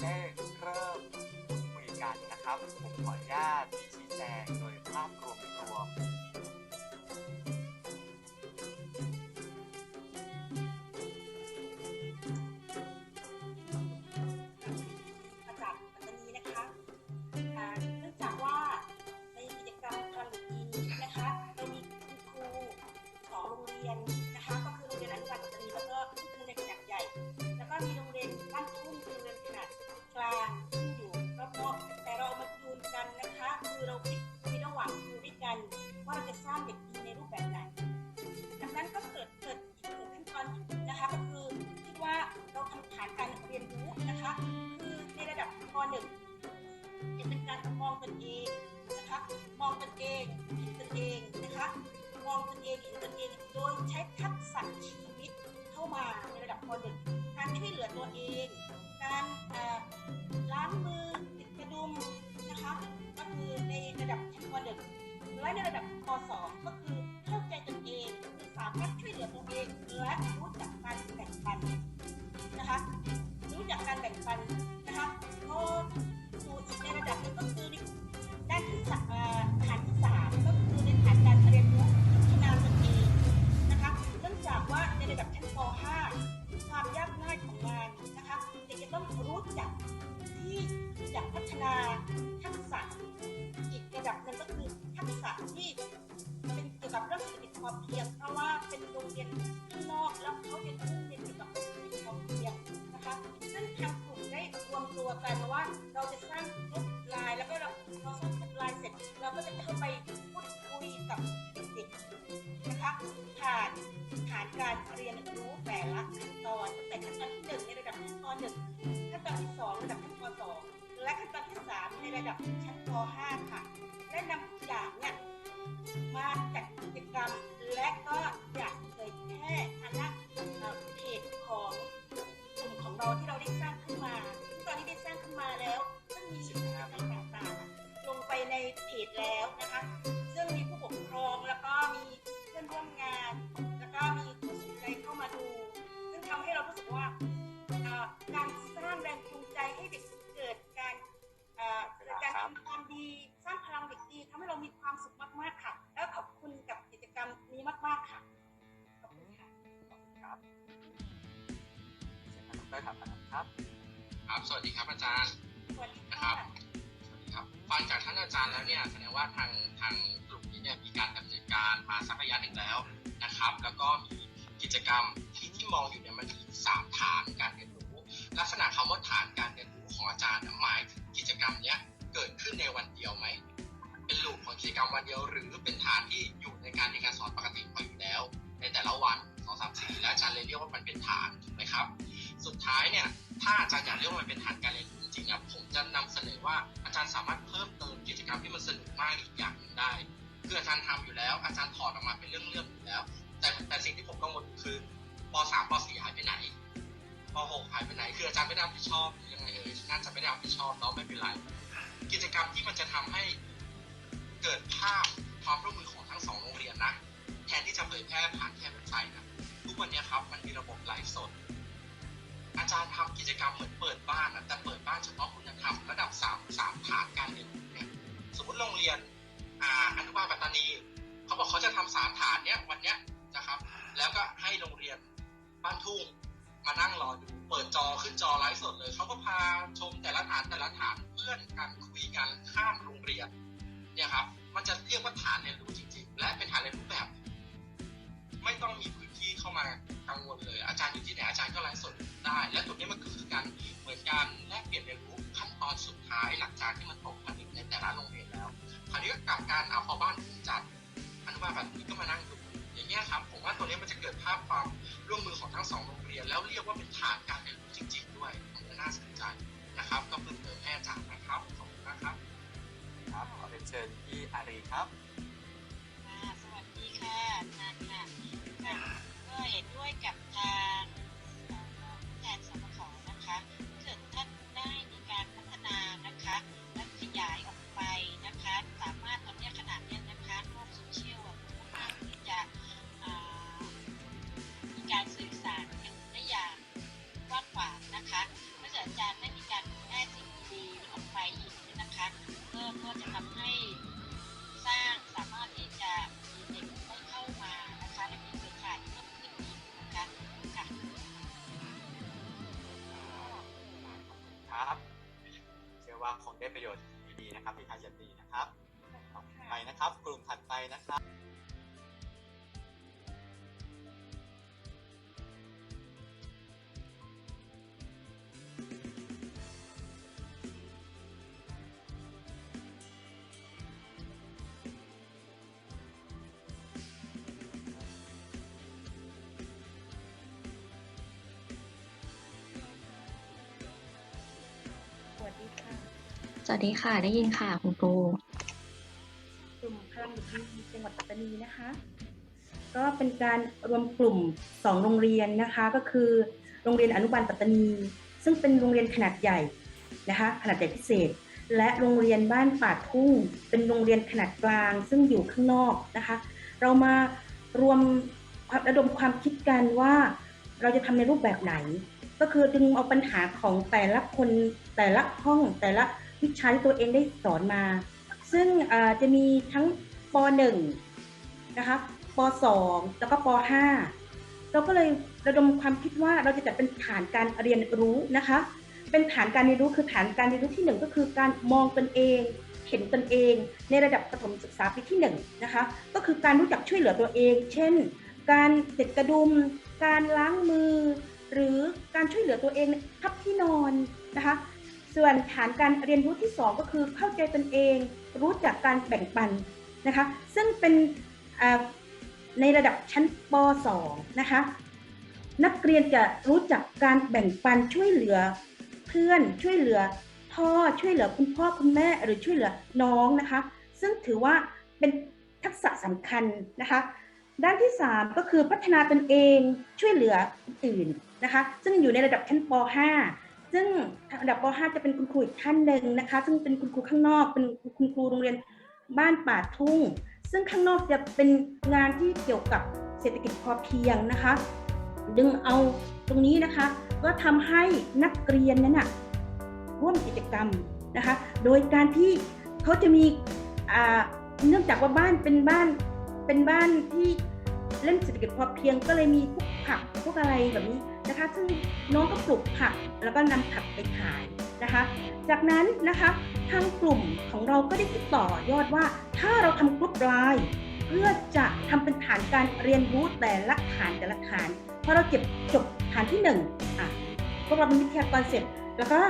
ไคือเราคิดคุยระหว่างครูด้วยกัน ว่าเราจะสร้างเด็กดีในรูปแบบไหนดังนั้นก็เกิดเกิดอีกหนึ่งขั้นตอนนะคะก็คือคิดว่าเราทำฐานการเรียนรู้นะคะ คือในระดับป .1 จะเป็นการมองตนเองนะคะมองตนเองเห็นตนเองนะคะมองตนเองเห็นตนเองโดยใช้ทักษะชีวิตเข้ามาในระดับป .1 การช่วยเหลือตัวเอง การ และในระดับป .2 ก็คือเข้าใจตนเองคือสามารถช่วยเหลือตัวเองและรู้จักการแบ่งปัน ที่เราได้สร้างขึ้นมาซึ่งตอนนี้ได้สร้างขึ้นมาแล้ว ซึ่งมีสินค้าต่างๆลงไปในเพจแล้วนะคะ ซึ่งมีผู้ปกครองแล้วก็มีเพื่อนร่วมงาน แล้วก็มีผู้สนใจเข้ามาดู ซึ่งทำให้เรารู้สึกว่าการสร้างแรงจูงใจให้เด็กเกิดการเกิดการทำความดีสร้างพลังเด็กดีทำให้เรามีความสุขมากๆค่ะ แล้วขอบคุณกับกิจกรรมนี้มากๆค่ะ เชิญท่านดรครับครับ ครับสวัสดีครับอาจารย์สวัสดีนะคค่ะรับสวัสดีครับฟังจากท่านอาจารย์แล้วเนี่ยแสดงว่าทางทางกลุ่มนี้เนี่ยมีการดำเนินการมาสักระยะหนึ่งแล้วนะครับ แล้วก็มีกิจกรรมที่ที่มองอยู่เนี่ยมันมีสามฐานการเรียนรู้ ลักษณะคำว่าฐานการเรียนรู้ของอาจารย์เนี่ยหมายถึงกิจกรรมเนี้ยเกิดขึ้นในวันเดียวไหมเป็นลูปของกิจกรรมวันเดียวหรือเป็นฐานที่อยู่ในการเรียนการสอนปกติมาอยู่แล้ว ในแต่ละวันสองสามสี่แล้วอาจารย์เลยเรียกว่ามันเป็นฐานถูกไหมครับ สุดท้ายเนี่ยถ้าอาจารย์อยากเรียกว่ามันเป็นฐานการเรียนรู้จริงๆผมจะนำเสนอว่าอาจารย์สามารถเพิ่มเติมกิจกรรมที่มันสนุกมากอีกอย่างหนึ่งได้คืออาจารย์ทำอยู่แล้ว อาจารย์ถอดออกมาเป็นเรื่องๆอยู่แล้ว แต่แต่สิ่งที่ผมกังวลคือป .3 ป .4 หายไปไหนป .6 หายไปไหน คืออาจารย์ไม่ได้รับผิดชอบยังไงเอ่ยน่าจะไม่ได้รับผิดชอบเนาะไม่เป็นไรกิจกรรมที่มันจะทำให้เกิดภาพความร่วมมือของทั้งสองโรงเรียนนะแทนที่จะเผยแพร่ผ่านแค่เว็บไซต์นะทุกวันนี้ครับมันมีระบบไลฟ์สด จารย์ทำกิจกรรมเหมือนเปิดบ้านอะแต่เปิดบ้านเฉพาะคุณธรรมระดับสามสามฐานการเรียนรู้เนี่ยสมมติโรงเรียนอ่าอนุบาลปัตตานีเขาบอกเขาจะทำสามฐานเนี้ยวันเนี้ยนะครับ แล้วก็ให้โรงเรียนบ้านทุ่งมานั่งรอดูเปิดจอขึ้นจอไลฟ์สดเลยเขาก็พาชมแต่ละฐานแต่ละฐานเพื่อนกันคุยกันข้ามโรงเรียนเนี่ยครับมันจะเรียกว่าฐานเรียนรู้จริง ๆ และเป็นฐานเรียนรู้แบบ ไม่ต้องมีพื้นที่เข้ามากังวลเลย อาจารย์อยู่ที่ไหนอาจารย์ก็ไลฟ์สดได้ และตรงนี้มันก็คือการเหมือนการแลกเปลี่ยนเรียนรู้ขั้นตอนสุดท้ายหลังจากที่มันตกผลึกในแต่ละโรงเรียนแล้วคราวนี้ก็กลับการเอาพอบ้านจัดอนุบาลแบบนี้ก็มานั่งดูอย่างเงี้ยครับผมว่าตัวนี้มันจะเกิดภาพความร่วมมือของทั้งสองโรงเรียน แล้วเรียกว่าเป็นฐานการเรียนรู้ ก็ก็จะทำให้สร้างสามารถที่จะมีเด็กได้เข้ามานะคะและมีเครือข่ายเพิ่มขึ้นอีกนะคะค่ะครับเชื่อว่าคงได้ประโยชน์ดีๆนะครับที่ทายจะดีนะครับต่อไปนะครับ กลุ่มถัดไปนะครับ สวัสดีค่ะ ได้ยินค่ะ คุณครูกลุ่มพลังเด็กดีจังหวัดปัตตานีนะคะ ก็เป็นการรวมกลุ่ม 2 โรงเรียนนะคะ ก็คือโรงเรียนอนุบาลปัตตานี ซึ่งเป็นโรงเรียนขนาดใหญ่นะคะขนาดใหญ่พิเศษ และโรงเรียนบ้านป่าทุ่ง เป็นโรงเรียนขนาดกลาง ซึ่งอยู่ข้างนอกนะคะ เรามารวมระดมความคิดกันว่าเราจะทำในรูปแบบไหน ก็คือดึงเอาปัญหาของแต่ละคนแต่ละห้องแต่ละ วิชาที่ตัวเองได้สอนมา ซึ่งจะมีทั้งป .1 นะคะป .2 แล้วก็ป .5 เราก็เลยระดมความคิดว่าเราจะจัดเป็นฐานการเรียนรู้นะคะ เป็นฐานการเรียนรู้คือฐานการเรียนรู้ที่หนึ่งก็คือการมองตนเองเห็นตนเองในระดับประถมศึกษาปีที่หนึ่งนะคะก็คือการรู้จักช่วยเหลือตัวเอง เช่น การเด็ดกระดุม การล้างมือ หรือการช่วยเหลือตัวเองทับที่นอนนะคะ ส่วนฐานการเรียนรู้ที่ 2 ก็คือเข้าใจตนเอง รู้จักการแบ่งปันนะคะ ซึ่งเป็นในระดับชั้นป .2 นะคะ นักเรียนจะรู้จักการแบ่งปันช่วยเหลือเพื่อนช่วยเหลือพ่อช่วยเหลือคุณพ่อคุณแม่หรือช่วยเหลือน้องนะคะ ซึ่งถือว่าเป็นทักษะสำคัญนะคะ ด้านที่ 3 ก็คือพัฒนาตนเองช่วยเหลืออื่นนะคะ ซึ่งอยู่ในระดับชั้นป .5 ซึ่งระดับป .5 จะเป็นคุณครูอีกท่านหนึ่งนะคะ ซึ่งเป็นคุณครูข้างนอก เป็นคุณครูโรงเรียนบ้านป่าทุ่ง ซึ่งข้างนอกจะเป็นงานที่เกี่ยวกับเศรษฐกิจพอเพียงนะคะ ดึงเอาตรงนี้นะคะ ก็ทำให้นักเรียนนั้นนะร่วมกิจกรรมนะคะ โดยการที่เขาจะมีเนื่องจากว่าบ้านเป็นบ้านเป็นบ้านที่เล่นเศรษฐกิจพอเพียงก็เลยมีพวกผักพวกอะไรแบบนี้ นะคะ ซึ่งน้องก็ปลูกผักแล้วก็นำผักไปขายนะคะ จากนั้นนะคะทางกลุ่มของเราก็ได้คิดต่อยอดว่า ถ้าเราทำกลุ่มไลน์เพื่อจะทำเป็นฐานการเรียนรู้แต่ละฐานแต่ละฐานพอเราเก็บจบฐานที่หนึ่งอะพวกเราเป็นวิทยากรเสร็จ แล้วก็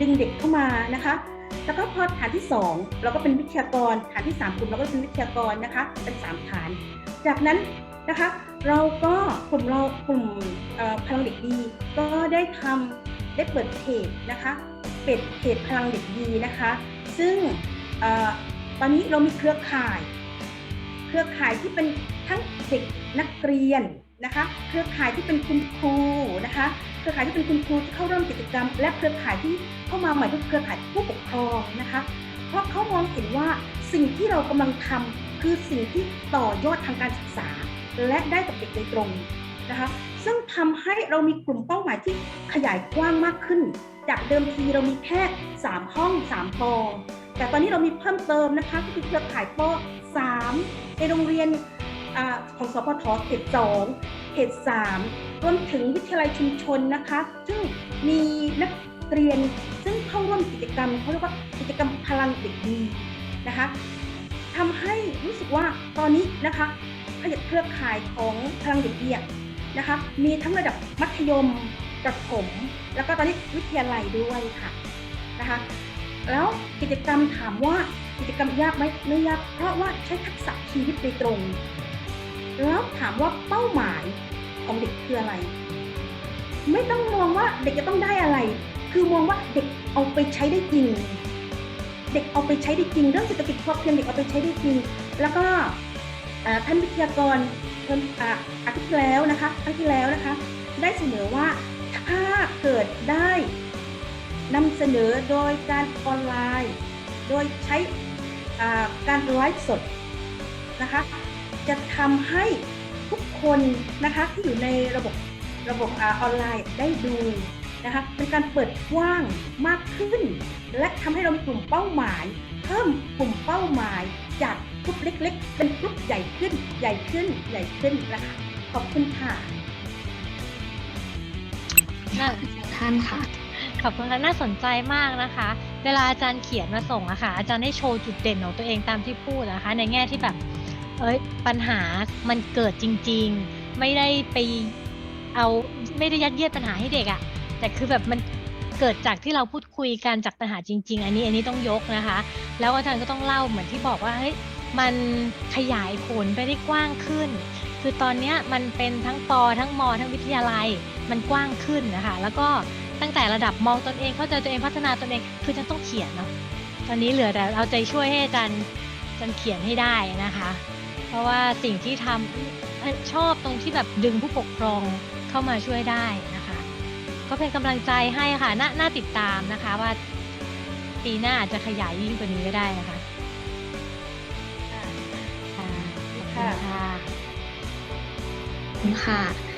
ดึงเด็กเข้ามานะคะแล้วก็พอฐานที่ 2 เราก็เป็นวิทยากรฐานที่ 3 กลุ่มเราก็เป็นวิทยากรนะคะเป็น 3 ฐาน จากนั้นนะคะ เราก็กลุ่มเรากลุ่มพลังเด็กดีก็ได้ทำได้เปิดเพจนะคะเปิดเพจพลังเด็กดีนะคะ ซึ่งอตอนนี้เรามีเครือข่าย เครือข่ายที่เป็นทั้งเด็กนักเรียนนะคะ เครือข่ายที่เป็นคุณครูนะคะ เครือข่ายที่เป็นคุณครูที่เข้าร่วมกิจกรรม และเครือข่ายที่เข้ามาใหม่ก็เครือข่ายผู้ปกครองนะคะ เพราะเขามองเห็นว่าสิ่งที่เรากำลังทำคือสิ่งที่ต่อยอดทางการศึกษา และได้กับเด็กโดยตรงนะคะซึ่งทำให้เรามีกลุ่มเป้าหมายที่ขยายกว้างมากขึ้น จากเดิมทีเรามีแค่ 3 ห้อง 3ปอแต่ตอนนี้เรามีเพิ่มเติมนะคะก็คือเครือข่ายป3ในโรงเรียนอของสพทเขต2เขต3รวมถึงวิทยาลัยชุมชนนะคะซึ่งมีนักเรียนซึ่งเข้าร่วมกิจกรรมเขาเรียกว่ากิจกรรมพลังเด็กดีนะคะทำให้รู้สึกว่าตอนนี้นะคะ เครือข่ายของพลังเด็กดีอะนะคะมีทั้งระดับมัธยมประถมแล้วก็ตอนนี้วิทยาลัยด้วยค่ะนะคะแล้วกิจกรรมถามว่ากิจกรรมยากไหมไม่ยากเพราะว่าใช้ทักษะชีวิตโดยตรง แล้วถามว่าเป้าหมายของเด็กคืออะไร ไม่ต้องมองว่าเด็กจะต้องได้อะไร คือมองว่าเด็กเอาไปใช้ได้จริง เด็กเอาไปใช้ได้จริงเรื่องเศรษฐกิจพอเพียงเด็กเอาไปใช้ได้จริง แล้วก็ ท่านวิทยากรเพิ่มอาอาทิตย์แล้วนะคะครั้งที่แล้วนะคะ ได้เสนอว่าถ้าเกิดได้นำเสนอโดยการออนไลน์ โดยใช้การไลฟ์สดนะคะ จะทำให้ทุกคนนะคะที่อยู่ในระบบระบบอออนไลน์ได้ดูนะคะเป็นการเปิดกว้างมากขึ้น และทำให้เรามีกลุ่มเป้าหมาย เพิ่มกลุ่มเป้าหมายจาก กลุ่มเล็ก ๆ เป็นกลุ่มใหญ่ขึ้น ใหญ่ขึ้น ใหญ่ขึ้นนะคะ ขอบคุณค่ะน่าท่านค่ะ ขอบคุณค่ะ น่าสนใจมากนะคะ เวลาอาจารย์เขียนมาส่งอะค่ะ อาจารย์ได้โชว์จุดเด่นของตัวเองตามที่พูดนะคะ ในแง่ที่แบบ เอ้ย ปัญหามันเกิดจริง ๆ ไม่ได้ไปเอาไม่ได้ยัดเยียดปัญหาให้เด็กอะแต่คือแบบมันเกิดจากที่เราพูดคุยกันจากปัญหาจริง ๆ อันนี้อันนี้ต้องยกนะคะ แล้วอาจารย์ก็ต้องเล่าเหมือนที่บอกว่าเฮ้ย มันขยายผลไปได้กว้างขึ้น คือตอนนี้มันเป็นทั้งปอทั้งมอทั้งวิทยาลัยมันกว้างขึ้นนะคะแล้วก็ตั้งแต่ระดับมองตนเองเข้าใจตัวเองพัฒนาตนเองคือจะต้องเขียนเนาะตอนนี้เหลือแต่เอาใจช่วยให้อาจารย์อาจารย์เขียนให้ได้นะคะ เพราะว่าสิ่งที่ทำเอ่อชอบตรงที่แบบดึงผู้ปกครองเข้ามาช่วยได้นะคะ ก็เป็นกำลังใจให้ค่ะนน่าติดตามนะคะว่าปีหน้าอาจจะขยายยิ่งกว่านี้ก็ได้นะคะ ค่ะขอบคุณค่ะขอบคุณค่ะ